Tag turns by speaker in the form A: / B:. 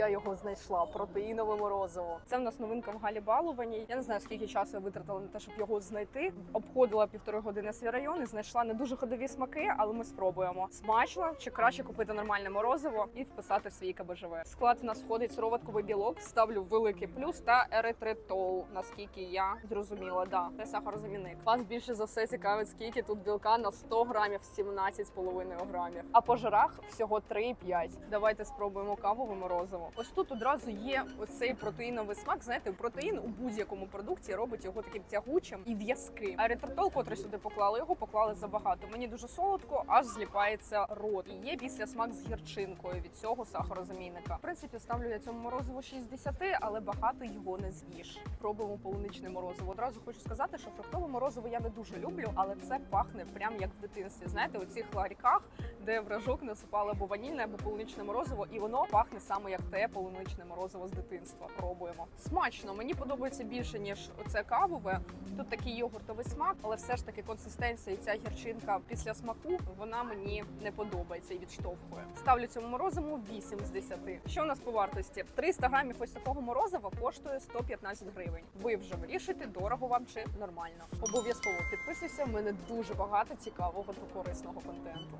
A: я його знайшла. Протеїнове морозиво. Це в нас новинка в Галі Балованій. Я не знаю, скільки часу я витратила на те, щоб його знайти. Обходила півтори години свій район і знайшла не дуже ходові смаки, але ми спробуємо. Смачно чи краще купити нормальне морозиво і вписати в свій КБЖВ. В Склад у нас входить сироватковий білок. Ставлю великий плюс та еритритол. Наскільки я зрозуміла, да це сахарозамінник. Вас більше за все цікавить, скільки тут білка на 100 грамів 17,5 грамів. А по жирах всього 3,5. Давайте спробуємо кавове морозиво. Ось тут одразу є оцей протеїновий смак. Знаєте, протеїн у будь-якому продукті робить його таким тягучим і в'язким. А еритритол, котрий сюди поклали, його поклали забагато. Мені дуже солодко, аж зліпається рот. І є після смак з гірчинкою від цього сахарозамінника. В принципі, ставлю я цьому морозиву 6 з 10, але багато його не з'їш. Пробуємо полуничне морозиво. Одразу хочу сказати, що фруктове морозиво я не дуже люблю, але це пахне прям як в дитинстві. Знаєте, у цих ларіках, де в рожок насипали або ванільне, або полуничне морозиво, і воно пахне саме як те полуничне морозиво з дитинства. Пробуємо. Смачно, мені подобається більше ніж оце кавове. Тут такий йогуртовий смак, але все ж таки консистенція і ця гірчинка після смаку вона мені не подобається і відштовхує. Ставлю цьому морозиву 8 з 10. Що у нас по вартості? 300 грамів ось такого морозива коштує 115 гривень. Ви вже вирішуєте, дорого вам чи нормально. Обов'язково підписуйся. В мене дуже багато цікавого та корисного контенту.